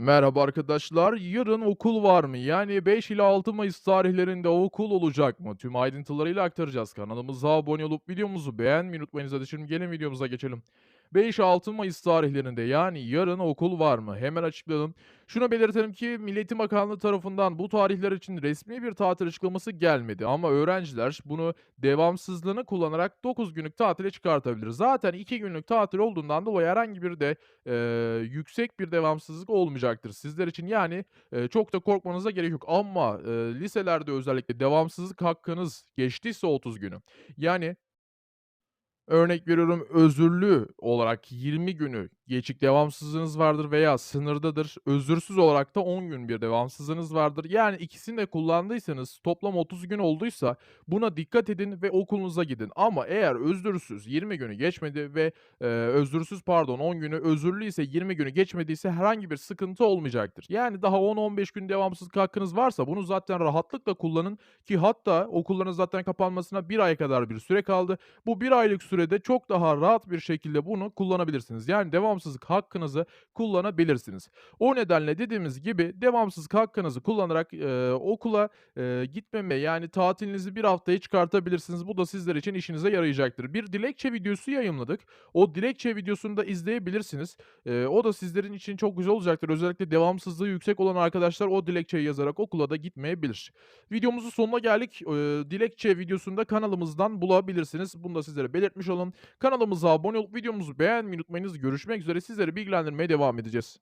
Merhaba arkadaşlar. Yarın okul var mı? Yani 5 ila 6 Mayıs tarihlerinde okul olacak mı? Tüm ayrıntılarıyla aktaracağız. Kanalımıza abone olup videomuzu beğenmeyi unutmayınız. Hadi şimdi gelin videomuza geçelim. 5-6 Mayıs tarihlerinde yani yarın okul var mı? Hemen açıklayalım. Şunu belirtelim ki Milli Eğitim Bakanlığı tarafından bu tarihler için resmi bir tatil açıklaması gelmedi. Ama öğrenciler bunu devamsızlığını kullanarak 9 günlük tatile çıkartabilir. Zaten 2 günlük tatil olduğundan dolayı herhangi bir de eee, yüksek bir devamsızlık olmayacaktır sizler için. Yani eee, çok da korkmanıza gerek yok. Ama eee, liselerde özellikle devamsızlık hakkınız geçtiyse 30 günü. Yani Örnek veriyorum, özürlü olarak 20 günü geçik devamsızlığınız vardır veya sınırdadır. Özürsüz olarak da 10 gün bir devamsızlığınız vardır. Yani ikisini de kullandıysanız toplam 30 gün olduysa buna dikkat edin ve okulunuza gidin. Ama eğer özürsüz 20 günü geçmedi ve eee, özürsüz pardon 10 günü, özürlü ise 20 günü geçmediyse herhangi bir sıkıntı olmayacaktır. Yani daha 10-15 gün devamsızlık hakkınız varsa bunu zaten rahatlıkla kullanın ki hatta okulların zaten kapanmasına 1 ay kadar bir süre kaldı. Bu bir aylık sürede çok daha rahat bir şekilde bunu kullanabilirsiniz. Yani devamsızlık hakkınızı kullanabilirsiniz. O nedenle dediğimiz gibi devamsızlık hakkınızı kullanarak, eee, okula, eee, gitmeme yani tatilinizi bir haftaya çıkartabilirsiniz. Bu da sizler için işinize yarayacaktır. Bir dilekçe videosu yayımladık. O dilekçe videosunu da izleyebilirsiniz. Eee, o da sizlerin için çok güzel olacaktır. Özellikle devamsızlığı yüksek olan arkadaşlar o dilekçeyi yazarak okula da gitmeyebilir. Videomuzun sonuna geldik. Eee, dilekçe videosunu da kanalımızdan bulabilirsiniz. Bunu da sizlere belirtmiş olalım. Kanalımıza abone olup videomuzu beğenmeyi unutmayınız. Görüşmek üzere. Sizleri bilgilendirmeye devam edeceğiz.